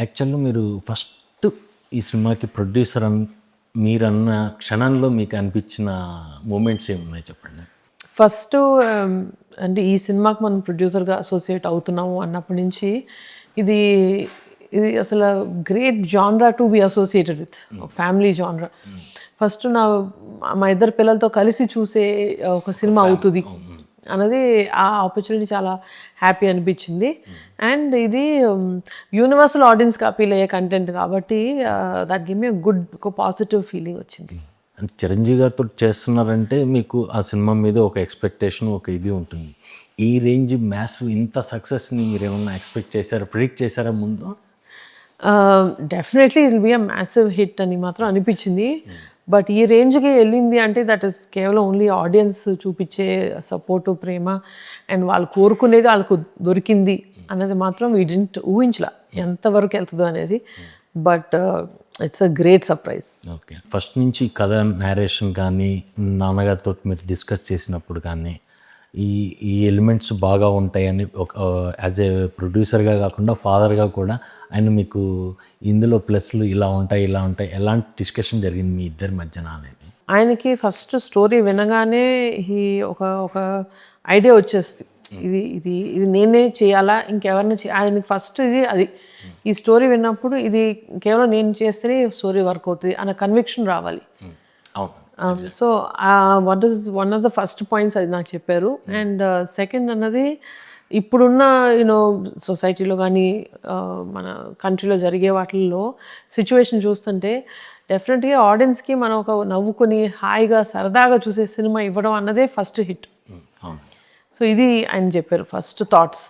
యాక్చువల్గా మీరు ఫస్ట్ ఈ సినిమాకి ప్రొడ్యూసర్ అన్ మీరన్న క్షణంలో మీకు అనిపించిన మూమెంట్స్ ఏమున్నాయి చెప్పండి? ఫస్ట్ అంటే ఈ సినిమాకి మనం ప్రొడ్యూసర్గా అసోసియేట్ అవుతున్నాము అన్నప్పటి నుంచి ఇది ఇది అసలు great genre to be associated with family genre. First నా మా ఇద్దరు పిల్లలతో కలిసి చూసే ఒక సినిమా అవుతుంది. అన్నది ఆ ఆపర్చునిటీ చాలా హ్యాపీ అనిపించింది. అండ్ ఇది యూనివర్సల్ ఆడియన్స్కి అపీల్ అయ్యే కంటెంట్ కాబట్టి దట్ గివ్ మీ గుడ్ ఒక పాజిటివ్ ఫీలింగ్ వచ్చింది. చిరంజీవి గారితో చేస్తున్నారంటే మీకు ఆ సినిమా మీద ఒక ఎక్స్పెక్టేషన్ ఒక ఇది ఉంటుంది. ఈ రేంజ్ మ్యాథ్స్ ఇంత సక్సెస్ని మీరు ఏమన్నా ఎక్స్పెక్ట్ చేశారా ప్రిడిక్ట్ చేశారా ముందు? Definitely I'll be a massive hit అని మాత్రం అనిపించింది. బట్ ఈ రేంజ్కి వెళ్ళింది అంటే దట్ ఇస్ కేవలం ఓన్లీ ఆడియన్స్ చూపించే సపోర్టు ప్రేమ అండ్ వాళ్ళు కోరుకునేది వాళ్ళకు దొరికింది అన్నది మాత్రం వీ డింట్ ఊహించలా ఎంతవరకు వెళ్తుందో అనేది. But it's a great surprise okay first నుంచి కథ నేరేషన్ కానీ నాన్నగారితో మీరు డిస్కస్ చేసినప్పుడు కానీ ఈ ఈ ఎలిమెంట్స్ బాగా ఉంటాయని ఒక యాజ్ ఏ ప్రొడ్యూసర్గా కాకుండా ఫాదర్గా కూడా ఆయన మీకు ఇందులో ప్లస్లు ఇలా ఉంటాయి ఇలా ఉంటాయి ఎలాంటి డిస్కషన్ జరిగింది మీ ఇద్దరి మధ్యన అనేది? ఆయనకి ఫస్ట్ స్టోరీ వినగానే ఈ ఒక ఒక ఐడియా వచ్చేస్తుంది. ఇది ఇది ఇది నేనే చేయాలా? ఇంకెవరిని చే ఆయనకి ఫస్ట్ ఇది అది. ఈ స్టోరీ విన్నప్పుడు ఇది కేవలం నేను చేస్తేనే స్టోరీ వర్క్ అవుతుంది అన్న కన్విక్షన్ రావాలి. అవును so one is one of the first points అది నాకు చెప్పారు. అండ్ సెకండ్ అన్నది ఇప్పుడున్న యూనో సొసైటీలో కానీ మన కంట్రీలో జరిగే వాటిల్లో సిచ్యువేషన్ చూస్తుంటే డెఫినెట్గా ఆడియన్స్కి మనం ఒక నవ్వుకొని హాయిగా సరదాగా చూసే సినిమా ఇవ్వడం అన్నదే ఫస్ట్ హిట్ సో ఇది ఆయన చెప్పారు ఫస్ట్ థాట్స్